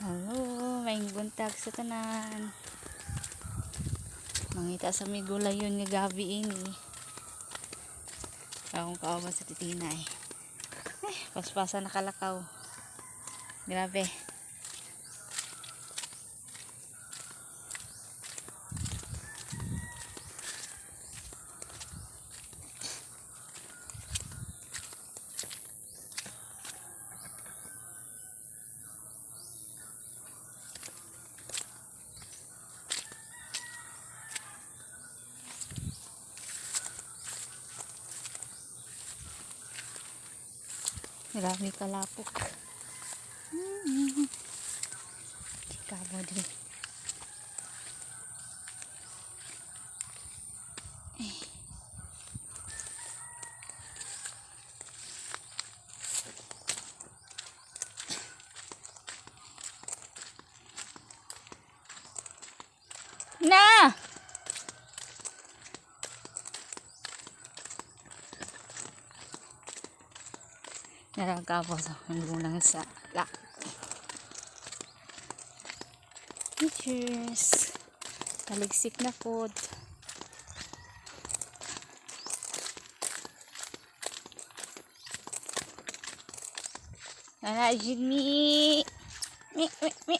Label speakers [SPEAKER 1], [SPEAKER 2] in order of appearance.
[SPEAKER 1] Hello, may buntag sa tanan. Mangita sa may gulay yun nga gabi ini. Akong kauban sa titinay. Eh, paspasa nakalakaw. Grabe. Grabe kalapok. Mm. Kabo din. Na! Naragawa sa hanggunang sa la. Cheers! Taligsik na pod. Nana, Jimmy! Mi, mi, mi.